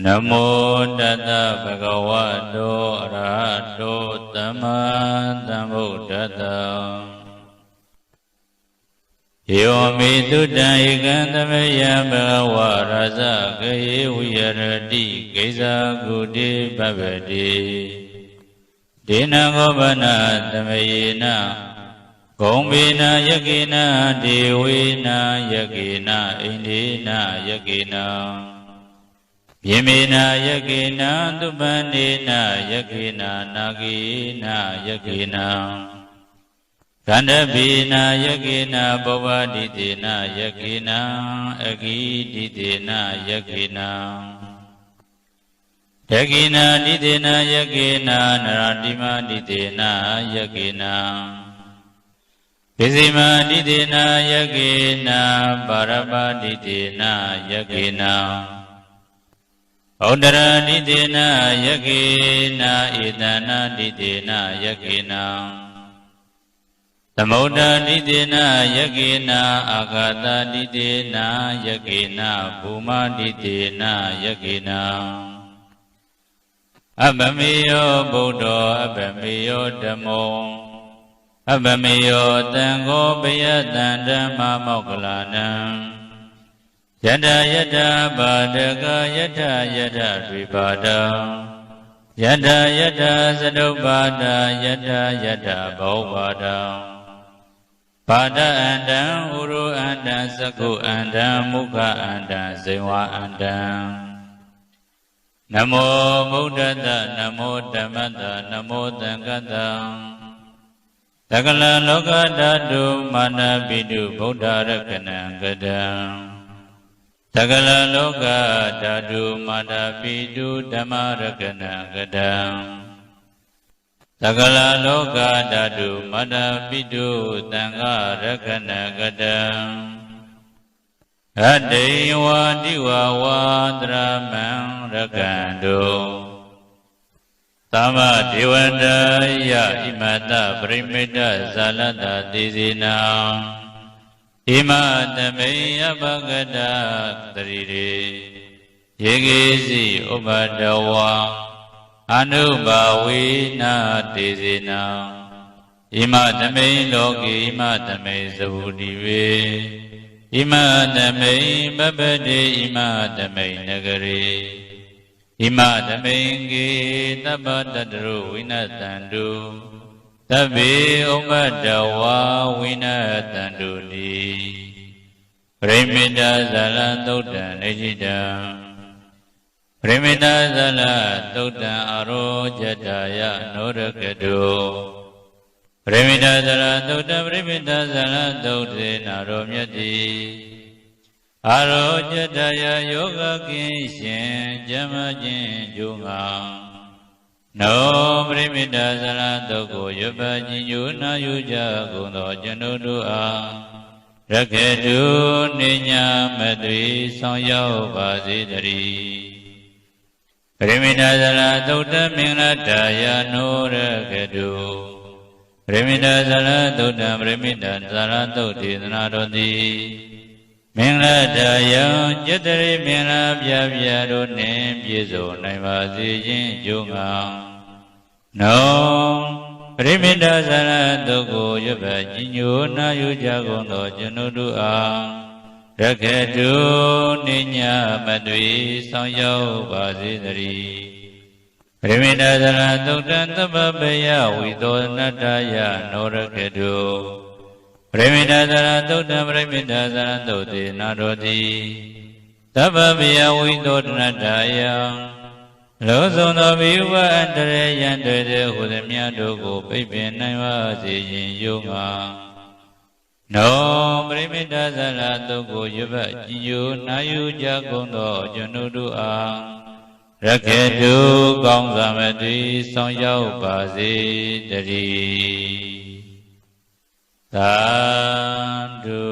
နမောတတဗဂဝတောအရဟတောသမ္မာသမ္ဗုဒ္ဓတ္တယောမိတုတံဧကံသမယံဘဂဝရဇဂေဝိယရတိကိစ္ဆာကုတိပပ္ပတိဒေနဂောဗနာသမယေနဂုံဘေနယကေနဒေဝေနယကေနအိန္ဒိနယကေန ယေမေနယကေနသုပန္နေနယကေနနာဂေနယကေနကန္တဗေနယကေနဘောဝတိတေနယကေနအဂိတိတေနယကေနယကေနတိတေနယကေနနရတိမတိတေနယကေနပိစိမတိတေနယကေနပါရပါတိတေနယကေန ဩဒရတိတေနယကေနဧတနာတိတေနယကေနသမုဒ္ဒတိတေနယကေနအာဂတတိတေနယကေနဘူမတိတေနယကေနအဗမေယောဗုဒ္ဓောအဗမေယောဓမ္မောအဗမေယောတံဃောပယတံဓမ္မမောက္ကလနံ ယတယတပါဒကယတယတတွေပါဒံယတယတသတုပ္ပါဒယတယတဘောပါဒံပါဒအန္တံဥရုအန္တံသကုအန္တံမုခအန္တံဇေဝအန္တံနမောဗုဒ္ဓတနမောဓမ္မတနမောသံဃတံတကလလောကဓာတုမာနပိတုဗုဒ္ဓရကနံကတံ တကလလောကဓာတုမာနပိတုဓမ္မရကနံကတံတကလလောကဓာတုမာနပိတုသံဃရကနံကတံအတေဝတိဝဝါဒရမံရကံတုသမဒေဝန္တယဣမတပရိမိတဇာလတသေဇေနံ ဣမတမေယပကတတရိရေယေကေစီဥပတဝါအနုဘဝေနတေဇေနံဣမတမေလောကေဣမတမေသဗုတိဝေဣမတမိန်ပပတိဣမတမိန်နဂရေဣမတမိန်ကေတပ္ပတတရုဝိနတန္တု သဗ္ဗေဥပတဝါဝိနတန္တုတိပရိမိတဇာလသုတ်တံနေจิတံပရိမိတဇာလသုတ်တံအရောจตာယနောရကတုပရိမိတသရသုတ်တပရိမိတသရသုတ်တေနာရောမြတ်တိအာရောကျတယယောဂကိရှင်ဇမခြင်းကျုံငါ နောပရိမိတသရသုတ်ကိုရွပခြင်းညုနာယူကြကုန်သောကျွန်ုပ်တို့အားရခေတုနေညာမသွေဆောင်ရောက်ပါစေတည်းပရိမိတသရသုတ်တမင်္ဂလာတာယနောရခေတုပရိမိတဇရသုတ်တံပရိမိတဇရသုတ်ဒေသနာတော်သည် မင်္ဂလာတယံจิตရိမင်္ဂလာပြပြတို့နှင့်ပြည့်စုံနိုင်ပါစေခြင်းကြုံငါနောပရိမိတဇရသုတ်ကိုရွတ်ဖတ်ကြီးညိုနာယူကြကုန်သောကျွန်ုပ်တို့အားရခေတုနိညာမသွေဆောင်ရောက်ပါစေတည်းပရိမိတသရသုတ်တံသဗ္ဗပယဝိသောနတ္တယနောရကေတု ပရိမိတသရသုတ်တံပရိမိတသရသုတ်တေနာတော်တိသဗ္ဗပယဝိသောနတ္တယလောစုံသောဘိဝအန္တရေယံတေတေဟူသည်မြတ်တို့ကိုပြိပင်နိုင်ပါစေခြင်းယုံငါနောပရိမိတသရသုတ်ကိုရွတ်ကြည်ညိုနာယူကြကုန်သောကျွန်ုပ်တို့အားရခေတုကောင်းစွာမတည်ဆောင်ရောက်ပါစေတည်း သာဓု